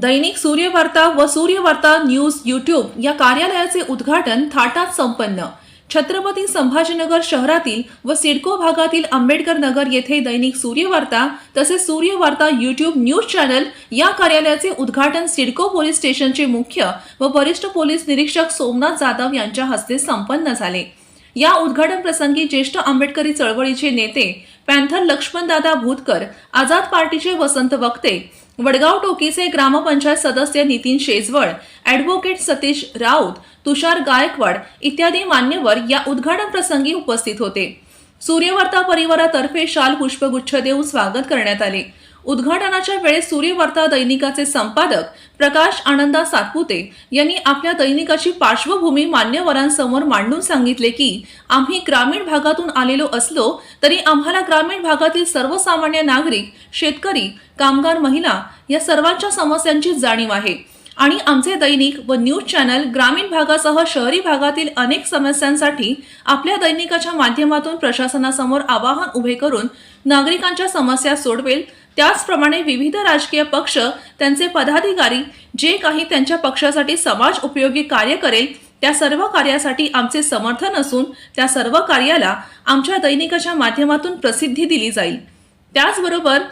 दैनिक सूर्यवार्ता व Suryavarta news YouTube या कार्यालयाचे उद्घाटन थाटात संपन्न. छत्रपती संभाजीनगर शहरातील व सिडको भागातील आंबेडकर नगर येथे दैनिक सूर्यवार्ता तसेच सूर्यवार्ता यूट्यूब न्यूज चॅनल या कार्यालयाचे उद्घाटन सिडको पोलीस स्टेशनचे मुख्य व वरिष्ठ पोलीस निरीक्षक सोमनाथ जाधव यांच्या हस्ते संपन्न झाले. या उद्घाटन प्रसंगी ज्येष्ठ आंबेडकरी चळवळीचे नेते पॅन्थर लक्ष्मणदादा भूतकर आझाद पार्टीचे वसंत वक्ते वडगाव टोकीचे ग्रामपंचायत सदस्य नितीन शेजवळ ॲडव्होकेट सतीश राऊत तुषार गायकवाड इत्यादी मान्यवर या उद्घाटन प्रसंगी उपस्थित होते. सूर्यवार्ता परिवारातर्फे शाल पुष्पगुच्छ देऊन स्वागत करण्यात आले. उद्घाटनाच्या वेळेस सूर्यवार्ता दैनिकाचे संपादक प्रकाश आनंदा सातपुते यांनी आपल्या दैनिकाची पार्श्वभूमी मान्यवरांसमोर मांडून सांगितले की आम्ही ग्रामीण भागातून आलेलो असलो तरी आम्हाला ग्रामीण भागातील सर्वसामान्य नागरिक शेतकरी कामगार महिला या सर्वांच्या समस्यांची जाणीव आहे. आणि आमचे दैनिक व न्यूज चॅनल ग्रामीण भागासह शहरी भागातील अनेक समस्यांसाठी आपल्या दैनिकाच्या माध्यमातून प्रशासनासमोर आवाहन उभे करून नागरिकांच्या समस्या सोडवेल त्याचप्रमाणे विविध राजकीय पक्ष त्यांचे पदाधिकारी जे काही त्यांच्या पक्षासाठी समाज उपयोगी कार्य करेल त्या सर्व कार्यासाठी आमचे समर्थन असून त्या सर्व कार्याला आमच्या दैनिकाच्या माध्यमातून प्रसिद्धी दिली जाईल. त्याचबरोबर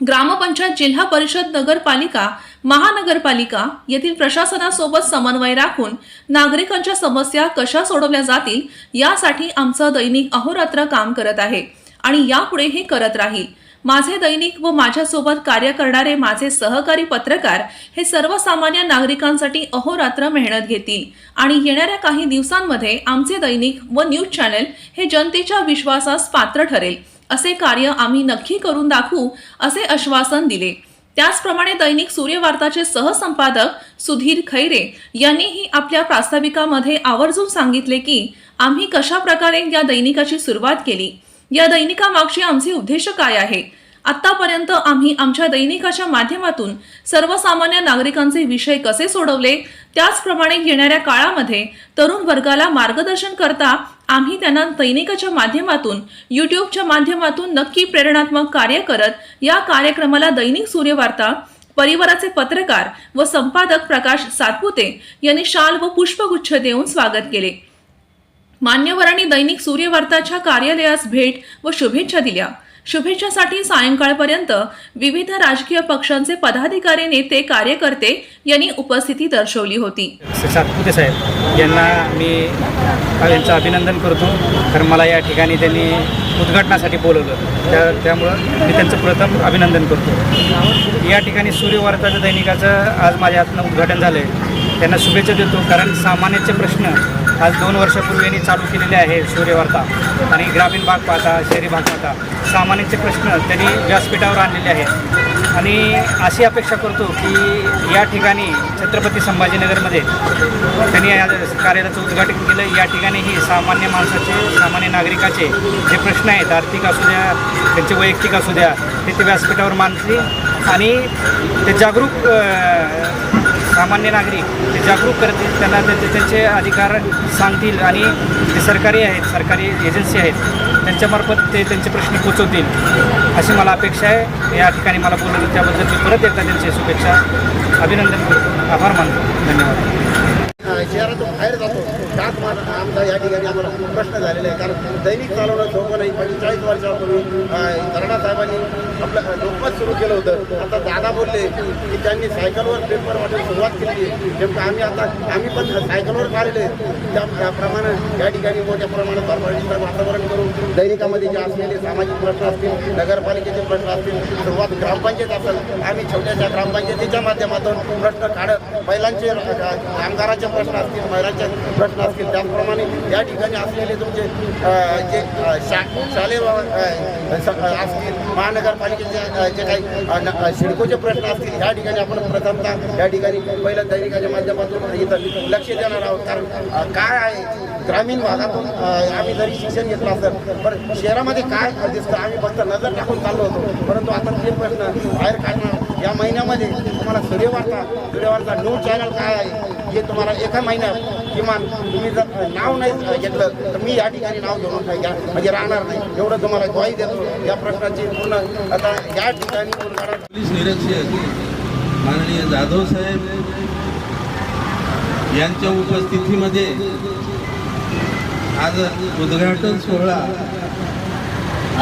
ग्रामपंचायत जिल्हा परिषद नगरपालिका महानगरपालिका येथील प्रशासनासोबत समन्वय राखून नागरिकांच्या समस्या कशा सोडवल्या जातील यासाठी आमचं दैनिक अहोरात्र काम करत आहे आणि यापुढेही करत राहील. माझे दैनिक व माझ्यासोबत कार्य करणारे माझे सहकारी पत्रकार हे सर्वसामान्य नागरिकांसाठी अहोरात्र मेहनत घेतील. आणि येणाऱ्या काही दिवसांमध्ये आमचे दैनिक व न्यूज चॅनल हे जनतेच्या विश्वासास पात्र ठरेल असे कार्य आम्ही नक्की करून दाखवू असे आश्वासन दिले. त्याचप्रमाणे दैनिक सूर्यवार्ताचे सहसंपादक सुधीर खैरे यांनीही आपल्या प्रास्ताविकामध्ये आवर्जून सांगितले की आम्ही कशा प्रकारे या दैनिकाची सुरुवात केली? या दैनिकामागचे आमचे उद्देश काय आहे? आतापर्यंत आम्ही आमच्या दैनिकाच्या माध्यमातून सर्वसामान्य नागरिकांचे विषय कसे सोडवले? त्याचप्रमाणे येणाऱ्या काळामध्ये तरुण वर्गाला मार्गदर्शन करता आम्ही त्यांना दैनिकाच्या माध्यमातून युट्यूबच्या माध्यमातून नक्की प्रेरणात्मक कार्य करत या कार्यक्रमाला दैनिक सूर्यवार्ता परिवाराचे पत्रकार व संपादक प्रकाश सातपुते यांनी शाल व पुष्पगुच्छ देऊन स्वागत केले. मान्यवरांनी दैनिक सूर्यवार्ताच्या कार्यालयास भेट व शुभेच्छा दिल्या. शुभेच्छासाठी सायंकाळपर्यंत विविध राजकीय पक्षांचे पदाधिकारी नेते कार्यकर्ते यांनी उपस्थिती दर्शवली होती. सातपुते साहेब यांना मी यांचं अभिनंदन करतो. कारण मला या ठिकाणी त्यांनी उद्घाटनासाठी बोलवलं. त्या त्यामुळं मी त्यांचं प्रथम अभिनंदन करतो. या ठिकाणी सूर्यवार्ताचं दैनिकाचं आज माझ्या हातनं उद्घाटन झालं आहे त्यांना शुभेच्छा देतो कारण सामान्याचे प्रश्न आज दोन वर्षापूर्वी यांनी चालू केलेले आहे सूर्यवार्ता. आणि ग्रामीण भाग पाहता शहरी भाग पाहता सामान्याचे प्रश्न त्यांनी व्यासपीठावर आणलेले आहेत. आणि अशी अपेक्षा करतो की या ठिकाणी छत्रपती संभाजीनगरमध्ये त्यांनी या कार्यालयाचं उद्घाटन केलं. या ठिकाणीही सामान्य माणसाचे सामान्य नागरिकाचे जे प्रश्न आहेत आर्थिक असू द्या त्यांचे वैयक्तिक असू द्या ते ते व्यासपीठावर मांडतील. आणि ते जागरूक सामान्य नागरिक ते जागरूक करतील त्यांना त्यांचे त्यांचे अधिकार सांगतील आणि जे सरकारी आहेत सरकारी एजन्सी आहेत त्यांच्यामार्फत ते त्यांचे प्रश्न पोचवतील अशी मला अपेक्षा आहे. या ठिकाणी मला बोलवलं त्याबद्दल मी परत एकदा त्यांची शुभेच्छा अभिनंदन करतो. आभार मानतो. धन्यवाद. शहरातून बाहेर जातो. त्याच मान आमचा या ठिकाणी आम्हाला खूप प्रश्न झालेला आहे कारण दैनिक चालवणं सोपं नाही. पंचेचाळीस वर्षापूर्वी धरणा साहेबांनी आपलं लोकमत सुरू केलं होतं. आता दादा की त्यांनी सायकलवर पेपर वाटून सुरुवात केली. आहे नेमकं आम्ही आता आम्ही पण सायकलवर काढले त्याप्रमाणे या ठिकाणी मोठ्या प्रमाणात भरभराटीचं वातावरण करून दैनिकामध्ये जे असलेले सामाजिक प्रश्न असतील नगरपालिकेचे प्रश्न असतील सुरुवात ग्रामपंचायत असेल आम्ही छोट्याशा ग्रामपंचायतीच्या माध्यमातून प्रश्न काढत महिलांचे कामगारांचे प्रश्न असतील महिलांचे प्रश्न असतील त्याचप्रमाणे या ठिकाणी असलेले तुमचे जे शा शालेय स- असतील महानगरपालिकेचे जे काही शिडकोचे प्रश्न अ, असतील या ठिकाणी आपण प्रथमतः या ठिकाणी पहिलं दैनिकाच्या माध्यमातून इथं लक्ष देणार आहोत. कारण काय आहे ग्रामीण भागातून आम्ही जरी शिक्षण घेतलं असेल पण शहरामध्ये काय दिसतं आम्ही फक्त नजर टाकून चाललो होतो. परंतु आता ते प्रश्न बाहेर काढणार या महिन्यामध्ये तुम्हाला सूर्यवार्ता सूर्यवार्ता न्यूज चॅनल काय आहे हे तुम्हाला एका महिन्यात किमान तुम्ही जर नाव नाही घेतलं तर मी या ठिकाणी नाव घेऊन घ्या म्हणजे राहणार नाही. एवढं तुम्हाला ग्वाही देतो. या प्रश्नाची पूर्ण आता या ठिकाणी पोलीस निरीक्षक माननीय जाधव साहेब यांच्या उपस्थितीमध्ये आज उद्घाटन सोहळा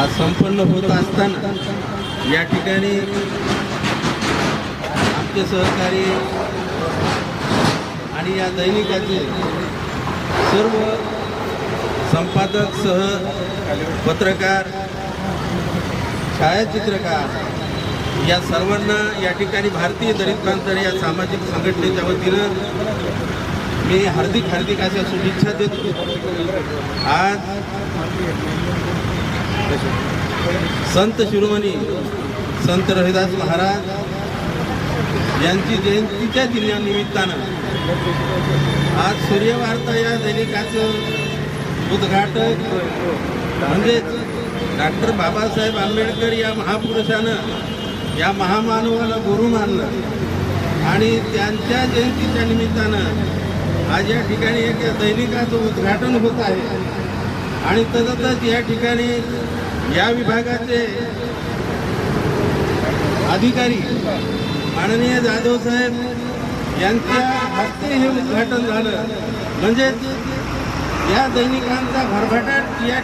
आज संपन्न होत असताना या ठिकाणी आमचे सहकारी आणि या दैनिकाचे सर्व संपादक सह पत्रकार छायाचित्रकार या सर्वांना या ठिकाणी भारतीय दलित या सामाजिक संघटनेच्या वतीनं मी हार्दिक हार्दिक अशा शुभेच्छा देतो. आज संत शिरोमणी संत रविदास महाराज यांची जयंतीच्या दिनानिमित्तानं आज सूर्यवार्ता या दैनिकाचं उद्घाटन. म्हणजेच डॉक्टर बाबासाहेब आंबेडकर या महापुरुषानं या महामानवाला गुरु मानलं आणि त्यांच्या जयंतीच्या निमित्तानं आज या ठिकाणी एक दैनिकाचं उद्घाटन होत आहे. आणि तसंच या ठिकाणी या विभागाचे अधिकारी माननीय जाधव साहेब यांच्या हस्ते हे उद्घाटन झालं. म्हणजेच या दैनिकांचा भरभराट या